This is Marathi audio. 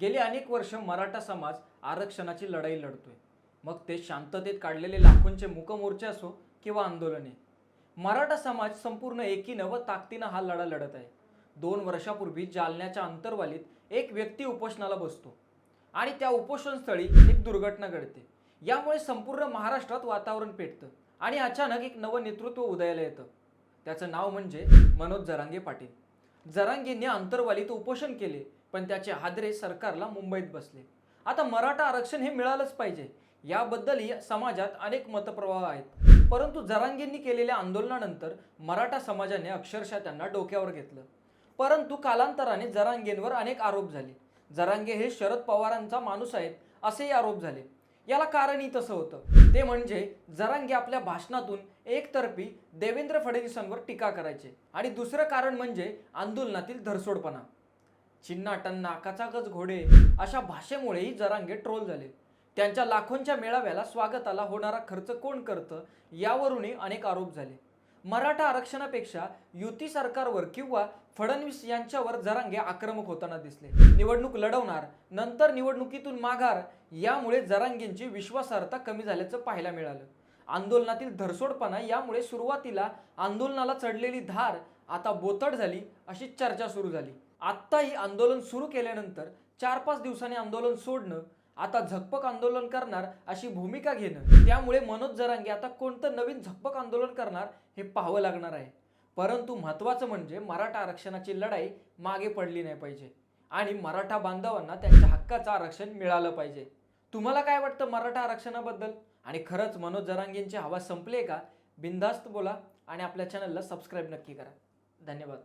गेली अनेक वर्ष मराठा समाज आरक्षणाची लढाई लढतोय. मग ते शांततेत काढलेले लाखोंचे मुकमोर्चे असो किंवा आंदोलने. मराठा समाज संपूर्ण एकीनं व ताकदीनं हा लढा लढत आहे. दोन वर्षापूर्वी जालन्याच्या अंतरवालीत एक व्यक्ती उपोषणाला बसतो आणि त्या उपोषणस्थळी एक दुर्घटना घडते. यामुळे संपूर्ण महाराष्ट्रात वातावरण पेटतं आणि अचानक एक नवं नेतृत्व उदयाला येतं. त्याचं नाव म्हणजे मनोज जरांगे पाटील. जरांगींनी अंतरवालीत उपोषण केले पण त्याचे हादरे सरकारला मुंबईत बसले. आता मराठा आरक्षण हे मिळालंच पाहिजे. याबद्दलही समाजात अनेक मतप्रवाह आहेत. परंतु जरांगेंनी केलेल्या आंदोलनानंतर मराठा समाजाने अक्षरशः त्यांना डोक्यावर घेतलं. परंतु कालांतराने जरांगेंवर अनेक आरोप झाले. जरांगे हे शरद पवारांचा माणूस आहेत असेही आरोप झाले. याला कारणही तसं होतं. ते म्हणजे जरांगे आपल्या भाषणातून एकतर्फी देवेंद्र फडणवीसांवर टीका करायचे. आणि दुसरं कारण म्हणजे आंदोलनातील धरसोडपणा. चिन्नाटन कचाकच घोडे अशा भाषेमुळेही जरांगे ट्रोल झाले. त्यांच्या लाखोंच्या मेळाव्याला स्वागताला होणारा खर्च कोण करतं यावरूनही अनेक आरोप झाले. मराठा आरक्षणापेक्षा युती सरकारवर किंवा फडणवीस यांच्यावर जरांगे आक्रमक होताना दिसले. निवडणूक लढवणार नंतर निवडणुकीतून माघार यामुळे जरांगेंची विश्वासार्हता कमी झाल्याचं पाहायला मिळालं. आंदोलनातील धरसोडपणा यामुळे सुरुवातीला आंदोलनाला चढलेली धार आता बोतड झाली अशी चर्चा सुरू झाली. आत्ताही आंदोलन सुरू केल्यानंतर चार पाच दिवसांनी आंदोलन सोडणं आता झकपक आंदोलन करणार अशी भूमिका घेणं. त्यामुळे मनोज जरांगे आता कोणतं नवीन झकपक आंदोलन करणार हे पाहावं लागणार आहे. परंतु महत्त्वाचं म्हणजे मराठा आरक्षणाची लढाई मागे पडली नाही पाहिजे. आणि मराठा बांधवांना त्यांच्या हक्काचं आरक्षण मिळालं पाहिजे. तुम्हाला काय वाटतं मराठा आरक्षणाबद्दल? आणि खरंच मनोज जरांगेंची हवा संपले आहे का? बिनधास्त बोला आणि आपल्या चॅनलला सबस्क्राईब नक्की करा. धन्यवाद.